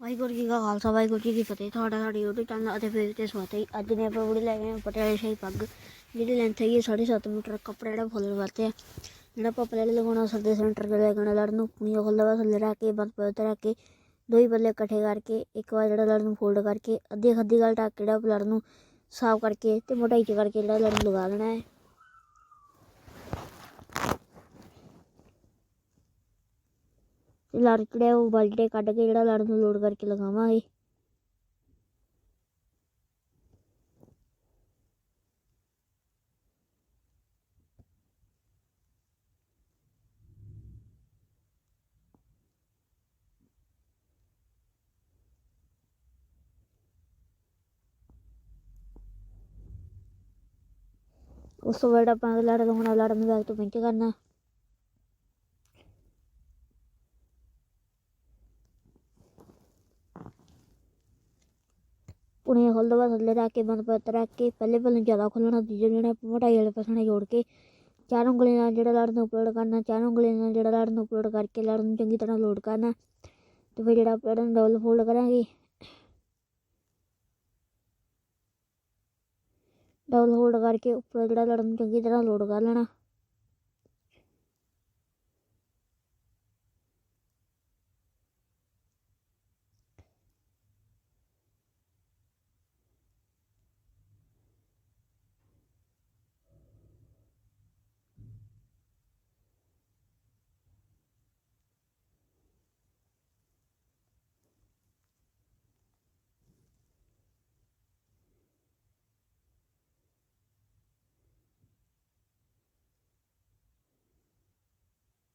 ਵਾਹਿਗੁਰੂ ਜੀ ਕਾ ਖਾਲਸਾ, ਵਾਹਿਗੁਰੂ ਜੀ ਕੀ ਫਤਿਹ। ਤੁਹਾਡਾ ਸਾਡੀ YouTube ਚੈਨਲ ਅਤੇ ਫੇਸ ਤੇ ਸਵਾਗਤ ਹੈ ਅੱਜ ਨੇ ਆਪਾਂ ਵੀਡੀਓ ਲੈ ਕੇ ਆਏ ਹਾਂ ਪਟਿਆਲੇ ਸ਼ਾਹੀ ਪੱਗ, ਜਿਹਦੀ ਲੈਂਥ ਹੈਗੀ 7.5 ਮੀਟਰ। ਕੱਪੜਾ ਜਿਹੜਾ ਫੁੱਲ ਵਰਤੇ ਆ। ਜਿਹੜਾ ਆਪਾਂ ਪਲੇਟ ਲਗਾਉਣਾ ਸਰਦੇ ਸੈਂਟਰ ਤੇ ਲੱਗਣਾ ਲੜ ਨੂੰ ਪੂਣੀਆਂ ਖੁੱਲ੍ਹਾ ਵਾ ਥੱਲੇ ਰੱਖ ਕੇ, ਬੰਦ ਪੱਤ ਰੱਖ ਕੇ ਦੋ ਹੀ ਬੱਲੇ ਇਕੱਠੇ ਕਰਕੇ, ਇੱਕ ਵਾਰ ਜਿਹੜਾ ਲੜ ਨੂੰ ਫੋਲਡ ਕਰਕੇ ਅੱਧੀ ਖੱਦੀ ਗੱਲ ਢੱਕ ਕੇ ਜਿਹੜਾ ਲੜ ਨੂੰ ਸਾਫ਼ ਕਰਕੇ ਤੇ ਮੋਟਾਈ ਚ ਕਰਕੇ ਜਿਹੜਾ ਲੜ ਨੂੰ ਲਗਾ ਲੈਣਾ ਹੈ। ਲੜ ਜਿਹੜਾ ਉਹ ਬਲਟੇ ਕੱਢ ਕੇ ਜਿਹੜਾ ਲੜ ਨੂੰ ਲੋਡ ਕਰਕੇ ਲਗਾਵਾਂਗੇ। ਉਸ ਤੋਂ ਬਾਅਦ ਆਪਾਂ ਲੜ ਲਗਾਉਣਾ ਲੜ ਨੂੰ ਬੈਗ ਤੋਂ ਪਿੰਚ ਕਰਨਾ। ਪੁਣੇ ਖੋਲ੍ਹ ਦਵਾ ਥੱਲੇ ਰੱਖ ਕੇ ਬੰਦ ਪੱਤ ਰੱਖ ਕੇ, ਪਹਿਲੇ ਪਹਿਲੇ ਜ਼ਿਆਦਾ ਖੋਲ੍ਹਣਾ ਦੂਜੇ ਜਿਹੜਾ ਮੋਟਾਈ ਵਾਲੇ ਪਾਸੇ ਨਾਲ ਜੋੜ ਕੇ, ਚਾਰ ਉਂਗਲੀਆਂ ਨਾਲ ਜਿਹੜਾ ਲੜ ਨੂੰ ਅਪਲੋਡ ਕਰਨਾ, ਚਾਰ ਉਂਗਲੀਆਂ ਨਾਲ ਜਿਹੜਾ ਲੜ ਨੂੰ ਅਪਲੋਡ ਕਰਕੇ ਲੜ ਨੂੰ ਚੰਗੀ ਤਰ੍ਹਾਂ ਲੋਡ ਕਰਨਾ, ਤੇ ਫਿਰ ਜਿਹੜਾ ਆਪਾਂ ਨੂੰ ਡਬਲ ਫੋਲਡ ਕਰਾਂਗੇ। ਡਬਲ ਹੋਲਡ ਕਰਕੇ ਉੱਪਰ ਜਿਹੜਾ ਲੜ ਨੂੰ ਚੰਗੀ ਤਰ੍ਹਾਂ ਲੋਡ ਕਰ ਲੈਣਾ।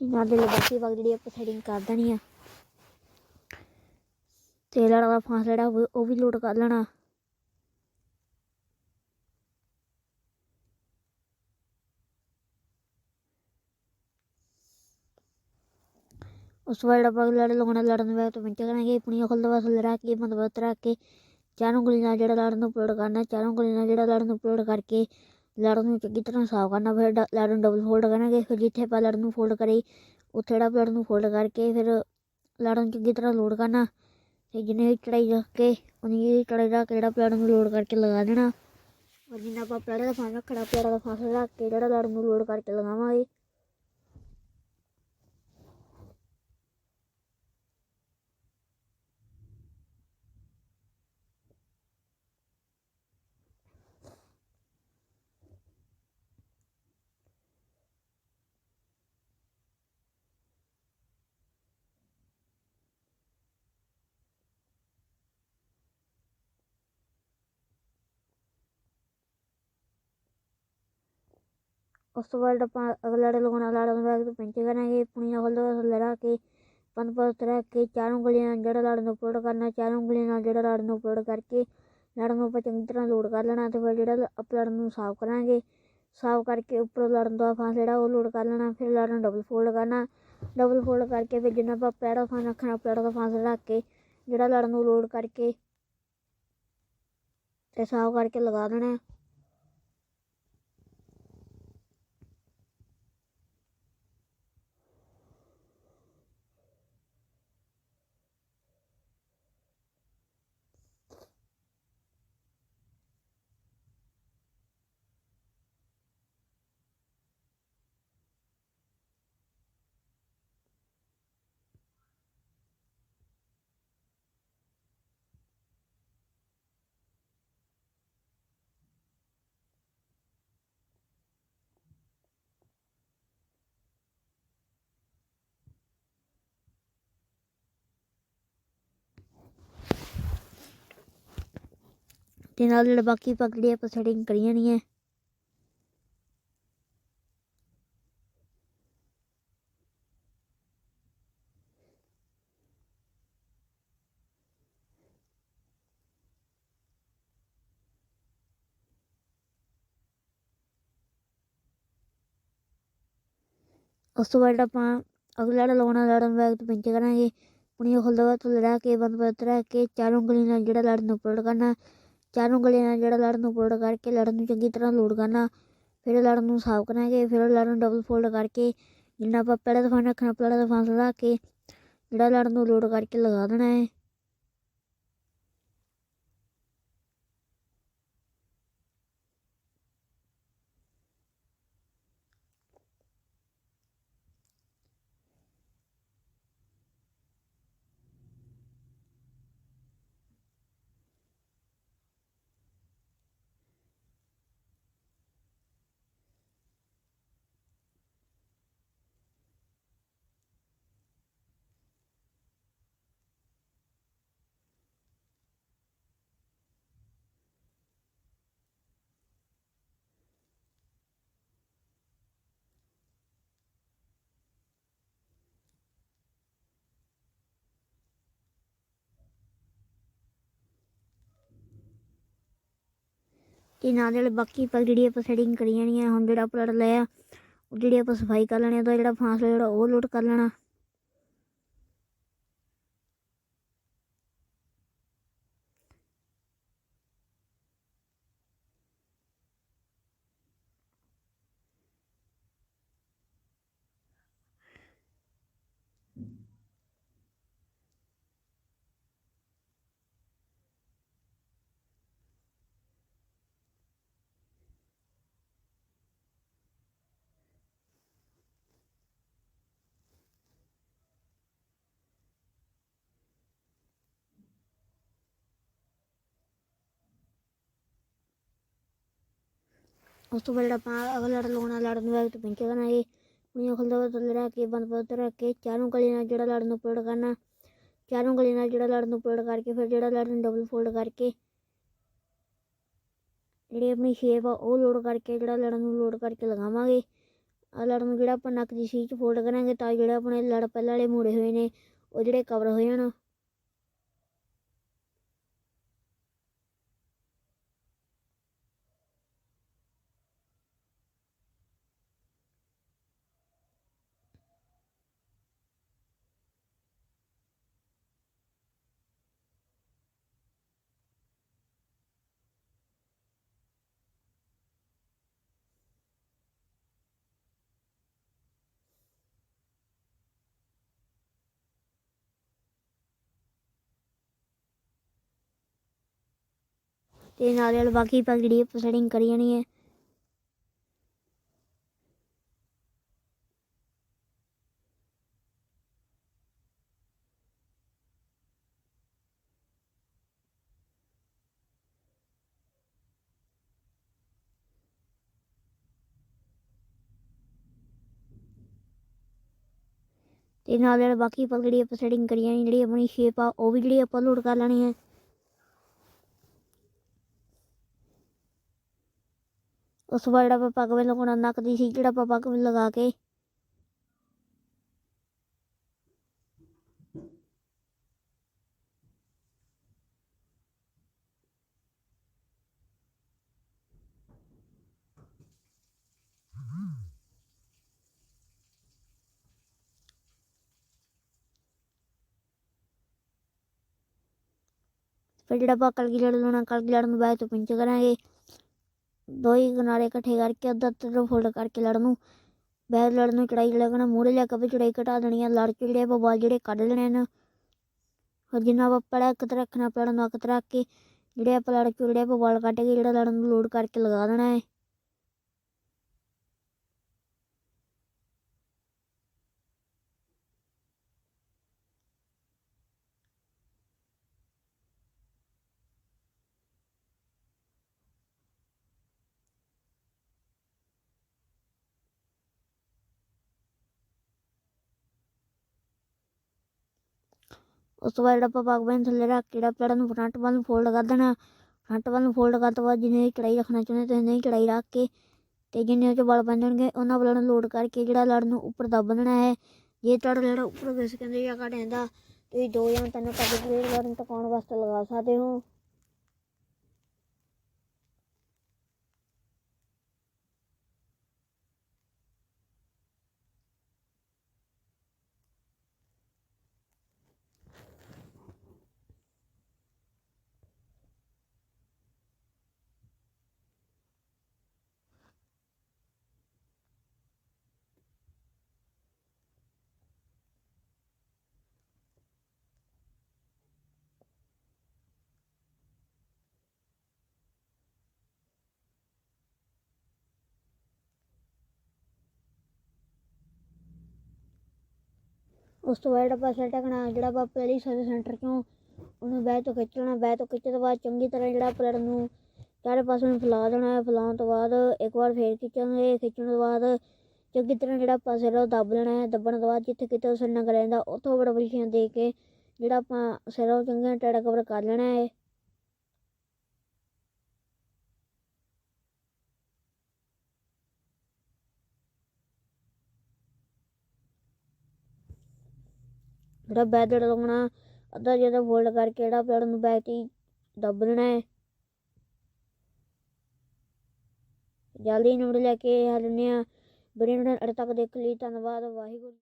ਚੀਜ਼ਾਂ ਦੇ ਬਾਕੀ ਵਗ ਜਿਹੜੀ ਆਪਾਂ ਸੈਟਿੰਗ ਕਰ ਦੇਣੀ ਆ। ਤੇ ਲੜ ਦਾ ਫਾਂਸ ਜਿਹੜਾ ਉਹ ਵੀ ਲੋਡ ਕਰ ਲੈਣਾ। ਉਸ ਤੋਂ ਬਾਅਦ ਆਪਾਂ ਲੜ ਲਗਾਉਣਾ ਲੜਨ ਵੇ ਤੋਂ ਮਿੰਟ ਕਰਾਂਗੇ। ਆਪਣੀ ਖੁੱਲ੍ਹ ਦਵਾ ਥੱਲੇ ਰੱਖ ਕੇ ਬੰਦ ਬੱਤ ਰੱਖ ਕੇ, ਚਾਰੋਂ ਗੁਲੀ ਨਾਲ ਜਿਹੜਾ ਲੜਨ ਨੂੰ ਅਪਲੋਡ ਕਰਨਾ, ਚਾਰੋਂ ਗੁਲੀ ਨਾਲ ਜਿਹੜਾ ਲੜਨ ਨੂੰ ਅਪਲੋਡ ਕਰਕੇ ਲੜ ਨੂੰ ਚੰਗੀ ਤਰ੍ਹਾਂ ਸਾਫ਼ ਕਰਨਾ, ਫਿਰ ਡ- ਲੜ ਨੂੰ ਡਬਲ ਫੋਲਡ ਕਰਾਂਗੇ ਫਿਰ ਜਿੱਥੇ ਆਪਾਂ ਲੜ ਨੂੰ ਫੋਲਡ ਕਰੀ, ਉੱਥੇ ਜਿਹੜਾ ਲੜ ਨੂੰ ਫੋਲਡ ਕਰਕੇ ਫਿਰ ਲੜ ਨੂੰ ਚੰਗੀ ਤਰ੍ਹਾਂ ਲੋਡ ਕਰਨਾ, ਤੇ ਜਿੰਨੇ ਵੀ ਚੜਾਈ ਰੱਖ ਕੇ ਉਨੀ ਹੀ ਚੜਾਈ ਰੱਖ ਕੇ ਜਿਹੜਾ ਪਲੇਟ ਨੂੰ ਲੋਡ ਕਰਕੇ ਲਗਾ ਦੇਣਾ। ਔਰ ਜਿੰਨਾ ਆਪਾਂ ਪਲੇਟ ਦਾ ਫਾਂਸ ਰੱਖਣਾ ਪਲੇਟ ਦਾ ਫਾਂਸ ਰੱਖ ਕੇ ਜਿਹੜਾ ਲੜ ਨੂੰ ਲੋਡ ਕਰਕੇ ਲਗਾਵਾਂਗੇ ਉਸ ਤੋਂ ਬਾਅਦ ਆਪਾਂ ਅਗਲਾ ਲੜ ਲਗਾਉਣਾ ਲੜ ਨੂੰ ਬੈਗ ਪਿੰਚ ਕਰਾਂਗੇ, ਪੁਣੀਆਂ ਖੋਲ੍ਹ ਦਵਾ ਲੜਾ ਕੇ, ਪੰਜ ਪੱਤ ਰੱਖ ਕੇ, ਚਾਰ ਉਂਗਲੀਆਂ ਨਾਲ ਜਿਹੜਾ ਲੜ ਨੂੰ ਅਪਲੋਡ ਕਰਨਾ, ਚਾਰ ਉਂਗਲੀਆਂ ਨਾਲ ਜਿਹੜਾ ਲੜ ਨੂੰ ਅਪਲੋਡ ਕਰਕੇ ਲੜ ਨੂੰ ਆਪਾਂ ਚੰਗੀ ਤਰ੍ਹਾਂ ਲੋਡ ਕਰ ਲੈਣਾ ਤੇ ਫਿਰ ਜਿਹੜਾ ਆਪਾਂ ਲੜ ਨੂੰ ਸਾਫ਼ ਕਰਾਂਗੇ। ਸਾਫ਼ ਕਰਕੇ ਉੱਪਰੋਂ ਲੜਨ ਦਾ ਫਾਂਸ ਜਿਹੜਾ ਉਹ ਲੋਡ ਕਰ ਲੈਣਾ, ਫਿਰ ਲੜ ਨੂੰ ਡਬਲ ਫੋਲਡ ਕਰਨਾ। ਡਬਲ ਫੋਲਡ ਕਰਕੇ ਫਿਰ ਜਿੰਨਾ ਆਪਾਂ ਪੈੜਾ ਫਾਂਸ, ਰੱਖਣਾ ਪੈੜਾ ਦਾ ਫਾਂਸ ਰੱਖ ਕੇ ਜਿਹੜਾ ਲੜ ਨੂੰ ਲੋਡ ਕਰਕੇ ਤੇ ਸਾਫ਼ ਕਰਕੇ ਲਗਾ ਦੇਣਾ। ਤੇ ਨਾਲ ਜਿਹੜਾ ਬਾਕੀ ਪਗੜੀ ਆਪਾਂ ਸੈਟਿੰਗ ਕਰੀ ਜਾਣੀ ਹੈ ਉਸ ਤੋਂ ਬਾਅਦ ਆਪਾਂ ਅਗਲਾ ਲੜ ਲਾਉਣਾ ਲੜਨ ਬੈਗ ਤੋਂ ਪਿੰਚ ਕਰਾਂਗੇ। ਪੁਣੀਆਂ ਖੁੱਲ੍ਹ ਦਵਾ ਥੱਲੇ ਰੱਖ ਕੇ ਬੰਦ ਪੱਤ ਕੇ, ਚਾਰੋਂ ਉਂਗਲੀ ਨਾਲ ਜਿਹੜਾ ਲੜਨ ਨੂੰ ਅਪਲੋਡ ਕਰਨਾ। ਚਾਰ ਉਂਗਲੀਆਂ ਨਾਲ ਜਿਹੜਾ ਲੜ ਨੂੰ ਅਪਲੋਡ ਕਰਕੇ ਲੜ ਨੂੰ ਚੰਗੀ ਤਰ੍ਹਾਂ ਲੋਡ ਕਰਨਾ, ਫਿਰ ਲੜ ਨੂੰ ਸਾਫ਼ ਕਰਾਂਗੇ ਫਿਰ ਲੜ ਨੂੰ ਡਬਲ ਫੋਲਡ ਕਰਕੇ ਜਿੰਨਾ ਆਪਾਂ ਪਹਿਲਾਂ ਦਫਾ ਰੱਖਣਾ, ਪਹਿਲਾਂ ਦਫਾ ਲਾ ਕੇ ਜਿਹੜਾ ਲੜ ਨੂੰ ਲੋਡ ਕਰਕੇ ਲਗਾ ਦੇਣਾ ਹੈ। ਤੇ ਨਾਲ ਜਿਹੜੇ ਬਾਕੀ ਆਪਾਂ ਜਿਹੜੀ ਆਪਾਂ ਸੈਟਿੰਗ ਕਰੀ ਜਾਣੀ ਹੈ ਹੁਣ ਜਿਹੜਾ ਆਪਾਂ ਲਿਆ ਉਹ ਜਿਹੜੀ ਆਪਾਂ ਸਫ਼ਾਈ ਕਰ ਲੈਣੀ ਆ, ਉਹਦਾ ਜਿਹੜਾ ਫਾਸਲਾ ਜਿਹੜਾ ਉਹ ਲੋਡ ਕਰ ਲੈਣਾ। ਉਸ ਤੋਂ ਬਾਅਦ ਜਿਹੜਾ ਆਪਾਂ ਅਗਲਾ ਲੜ ਲਾਉਣਾ ਲੜ ਨੂੰ ਪਿੰਚ ਕਰਾਂਗੇ ਕੁੜੀਆਂ ਖੁੱਲਦਾ ਵਾ ਥੱਲੇ ਰੱਖ ਕੇ, ਬੰਦ ਪੱਤ ਰੱਖ ਕੇ, ਚਾਰੋਂ ਗਲੀ ਨਾਲ ਜਿਹੜਾ ਲੜਨ ਨੂੰ ਅਪਲੋਡ ਕਰਨਾ, ਚਾਰੋਂ ਗਲੀ ਨਾਲ ਜਿਹੜਾ ਲੜਨ ਨੂੰ ਅਪਲੋਡ ਕਰਕੇ, ਫਿਰ ਜਿਹੜਾ ਲੜਨ ਨੂੰ ਡਬਲ ਫੋਲਡ ਕਰਕੇ, ਜਿਹੜੀ ਆਪਣੀ ਸ਼ੇਪ ਆ ਉਹ ਲੋਡ ਕਰਕੇ, ਜਿਹੜਾ ਲੜਨ ਨੂੰ ਲੋਡ ਕਰਕੇ ਲਗਾਵਾਂਗੇ। ਆ ਲੜ ਨੂੰ ਜਿਹੜਾ ਆਪਾਂ ਨੱਕ ਦੀ ਸੀਟ 'ਚ ਫੋਲਡ ਕਰਾਂਗੇ ਤਾਂ ਜਿਹੜੇ ਆਪਣੇ ਲੜ ਪਹਿਲਾਂ ਵਾਲੇ ਮੋੜੇ ਹੋਏ ਨੇ, ਉਹ ਜਿਹੜੇ ਕਵਰ ਹੋ ਜਾਣ ਤੇ ਨਾਲ ਨਾਲ ਬਾਕੀ ਪਾ ਜਿਹੜੀ ਆਪਾਂ ਸੈਟਿੰਗ ਕਰੀ ਜਾਣੀ ਹੈ। ਤੇ ਨਾਲ ਨਾਲ ਬਾਕੀ ਪਾ ਜਿਹੜੀ ਆਪਾਂ ਸੈਟਿੰਗ ਕਰੀ ਜਾਣੀ, ਜਿਹੜੀ ਆਪਣੀ ਸ਼ੇਪ ਆ, ਉਹ ਵੀ ਜਿਹੜੀ ਆਪਾਂ ਲੋਡ ਕਰ ਲੈਣੀ ਹੈ। ਉਸ ਤੋਂ ਜਿਹੜਾ ਆਪਾਂ ਪੱਗ ਵੇਲੇ ਲਗਾਉਣਾ, ਨੱਕ ਦੀ ਸੀ ਜਿਹੜਾ ਆਪਾਂ ਪੱਗ ਵੇਲੇ ਲਗਾ ਕੇ। ਫਿਰ ਜਿਹੜਾ ਆਪਾਂ ਕਲਗੀ ਲੜ ਲਾਉਣਾ, ਕਲਗੀ ਲੜ ਨੂੰ ਬਾਅਦ ਤੋਂ ਪਿੰਚ ਕਰਾਂਗੇ। ਦੋ ਹੀ ਕਿਨਾਰੇ ਇਕੱਠੇ ਕਰਕੇ ਅੱਧਾ ਅੱਧਾ ਫੋਲਡ ਕਰਕੇ ਲੜ ਨੂੰ ਬੈਰ ਲੜ ਨੂੰ ਚੜਾਈ ਲੱਗਣਾ ਮੂਹਰੇ ਲਿਆ ਕੇ ਚੜਾਈ ਘਟਾ ਦੇਣੀ ਆ, ਲੜ ਕੇ ਜਿਹੜੇ ਆਪਾਂ ਵਾਲ ਜਿਹੜੇ ਕੱਢ ਲੈਣੇ ਨੇ। ਫਿਰ ਜਿੰਨਾ ਆਪਾਂ ਪੜਾ ਇੱਕ ਤਰ੍ਹਾਂ ਰੱਖਣਾ ਪੜਾ ਨੂੰ ਇੱਕ ਤਰ੍ਹਾਂ ਰੱਖ ਕੇ ਜਿਹੜੇ ਆਪਾਂ ਲੜ ਕੇ ਜਿਹੜੇ ਆਪਾਂ ਕੱਢ ਕੇ ਜਿਹੜਾ ਲੜਨ ਨੂੰ ਲੋਡ ਕਰਕੇ ਲਗਾ ਦੇਣਾ ਹੈ। ਉਸ ਤੋਂ ਬਾਅਦ ਜਿਹੜਾ ਆਪਾਂ ਪੱਗ ਥੱਲੇ ਰੱਖ ਕੇ ਜਿਹੜਾ ਪੜਾ ਨੂੰ ਫਰੰਟ ਵੱਲ ਨੂੰ ਫੋਲਡ ਕਰ ਦੇਣਾ ਫਰੰਟ ਵੱਲ ਨੂੰ ਫੋਲਡ ਕਰਨ ਤੋਂ ਬਾਅਦ ਜਿੰਨੇ ਚੜਾਈ ਰੱਖਣਾ ਚਾਹੁੰਦੇ ਤੁਸੀਂ ਨਹੀਂ ਕੜਾਈ ਰੱਖ ਕੇ ਤੇ ਜਿੰਨੇ ਉਹ ਬਲ ਵਲ ਬਣ ਜਾਣਗੇ, ਉਹਨਾਂ ਵੱਲਾਂ ਨੂੰ ਲੋਡ ਕਰਕੇ ਜਿਹੜਾ ਲੜ ਨੂੰ ਉੱਪਰ ਦੱਬ ਦੇਣਾ ਹੈ। ਜੇ ਤੁਹਾਡਾ ਲੜ ਉੱਪਰ, ਵਿਸ ਕਹਿੰਦੇ ਜਾਂ ਘਟ ਜਾਂਦਾ ਤੁਸੀਂ ਦੋ ਜਾਂ ਤਿੰਨ ਪੱਗ ਜਿਹੜੇ ਲੜ ਨੂੰ ਟਿਕਾਉਣ ਵਾਸਤੇ ਲਗਾ ਸਕਦੇ ਹੋ। ਉਸ ਤੋਂ ਬਾਅਦ ਜਿਹੜਾ ਪਾਸਾ ਟਕਣਾ ਜਿਹੜਾ ਆਪਾਂ ਪਹਿਲੀ ਸਰਵਿਸ ਸੈਂਟਰ ਚੋਂ ਉਹਨੂੰ ਬੈਹ ਤੋਂ ਖਿੱਚਣਾ ਲੈਣਾ, ਬੈਹ ਤੋਂ ਖਿੱਚਣ ਤੋਂ ਬਾਅਦ ਚੰਗੀ ਤਰ੍ਹਾਂ ਜਿਹੜਾ ਪਲੜ ਨੂੰ ਚਾਰੇ ਪਾਸੇ ਨੂੰ ਫੈਲਾ ਦੇਣਾ ਹੈ ਫੈਲਾਉਣ ਤੋਂ ਬਾਅਦ ਇੱਕ ਵਾਰ ਫੇਰ ਖਿੱਚਾਂਗੇ, ਖਿੱਚਣ ਤੋਂ ਬਾਅਦ ਚੰਗੀ ਤਰ੍ਹਾਂ ਜਿਹੜਾ ਆਪਾਂ ਸਿਰ ਉਹ ਦੱਬ ਲੈਣਾ ਹੈ ਦੱਬਣ ਤੋਂ ਬਾਅਦ ਜਿੱਥੇ ਕਿਤੇ ਉਸ ਨੰਗ ਰਹਿੰਦਾ ਉੱਥੋਂ ਬੜਾ ਬਰੀਸ਼ੀਆਂ ਦੇ ਕੇ ਜਿਹੜਾ ਆਪਾਂ ਸਿਰ ਉਹ ਚੰਗਾ ਟੇੜਾ ਕਵਰ ਕਰ ਲੈਣਾ ਹੈ। ਜਿਹੜਾ ਬੈਦ ਲਾਉਣਾ ਅੱਧਾ ਜਿਹਾ ਫੋਲਡ ਕਰਕੇ ਜਿਹੜਾ ਪਲੜ ਨੂੰ ਬੈਕ ਤੇ ਦੱਬ ਦੇਣਾ ਹੈ। ਜਲਦੀ ਨੰਬਰ ਲੈ ਕੇ ਆ ਹਾਂ। ਵੀਡੀਓ ਨੂੰ ਅੜ ਤੱਕ ਦੇਖ ਲਈ, ਧੰਨਵਾਦ, ਵਾਹਿਗੁਰੂ।